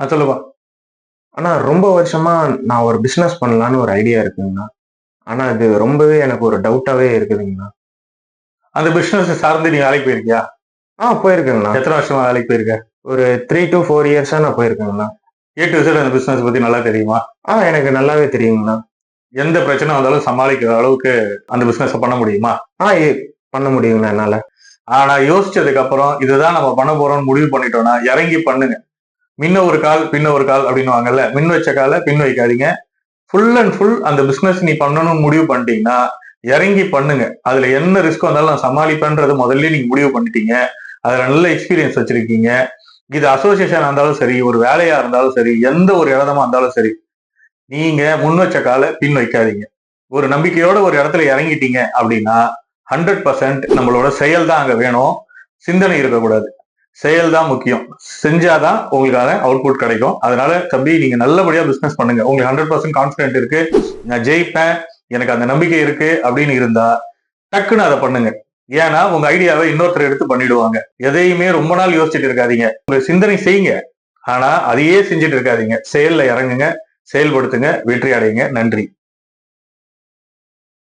ஆ சொல்லுப்பா. அண்ணா ரொம்ப வருஷமா நான் ஒரு பிஸ்னஸ் பண்ணலான்னு ஒரு ஐடியா இருக்குங்கண்ணா. ஆனா அது ரொம்பவே எனக்கு ஒரு டவுட்டாவே இருக்குதுங்கண்ணா. அந்த பிஸ்னஸ் சார்ந்து நீ வேலைக்கு போயிருக்கியா? ஆ போயிருக்கேங்கண்ணா. எத்தனை வருஷமா வேலைக்கு போயிருக்க? ஒரு த்ரீ டு ஃபோர் இயர்ஸா நான் போயிருக்கேங்கண்ணா. ஏ டு Z அந்த பிஸ்னஸ் பத்தி நல்லா தெரியுமா? ஆ எனக்கு நல்லாவே தெரியுங்கண்ணா. எந்த பிரச்சனை வந்தாலும் சமாளிக்கிற அளவுக்கு அந்த பிசினஸ் பண்ண முடியுமா? ஆ ஏ- பண்ண முடியுங்கண்ணா என்னால. ஆனா யோசிச்சதுக்கு அப்புறம் இதுதான் நம்ம பண்ண போறோம்னு முடிவு பண்ணிட்டோம்னா இறங்கி பண்ணுங்க. முன்ன ஒரு கால் பின்ன ஒரு கால் அப்படின்னு வாங்கல்ல. மின் வச்ச காலை பின் வைக்காதீங்க. ஃபுல் அண்ட் ஃபுல் அந்த பிஸ்னஸ் நீ பண்ணணும்னு முடிவு பண்ணிட்டீங்கன்னா இறங்கி பண்ணுங்க. அதுல என்ன ரிஸ்க் வந்தாலும் நான் சமாளிப்பேன்றது முதல்ல நீங்க முடிவு பண்ணிட்டீங்க. அதுல நல்ல எக்ஸ்பீரியன்ஸ் வச்சிருக்கீங்க. இது அசோசியேஷன் இருந்தாலும் சரி ஒரு வேலையா இருந்தாலும் சரி எந்த ஒரு இடமா இருந்தாலும் சரி நீங்க முன் வச்ச காலை பின் வைக்காதீங்க. ஒரு நம்பிக்கையோட ஒரு இடத்துல இறங்கிட்டீங்க அப்படின்னா ஹண்ட்ரட் பர்சன்ட் நம்மளோட செயல் தான் அங்க வேணும். சிந்தனை இருக்கக்கூடாது. செயல் தான் முக்கியம். செஞ்சாதான் உங்களுக்கான அவுட்புட் கிடைக்கும். அதனால தம்பி நீங்க நல்லபடியா பிசினஸ் பண்ணுங்க. உங்களுக்கு ஹண்ட்ரட் பர்சன்ட் கான்பிடென்ட் இருக்கு. நான் ஜெயிப்பேன். எனக்கு அந்த நம்பிக்கை இருக்கு அப்படின்னு இருந்தா டக்குன்னு அதை பண்ணுங்க. ஏன்னா உங்க ஐடியாவை இன்னொருத்தர் எடுத்து பண்ணிடுவாங்க. எதையுமே ரொம்ப நாள் யோசிச்சுட்டு இருக்காதீங்க. உங்க சிந்தனை செய்யுங்க. ஆனா அதையே செஞ்சுட்டு இருக்காதீங்க. செயல்ல இறங்குங்க. செயல்படுத்துங்க. வெற்றி அடையுங்க. நன்றி.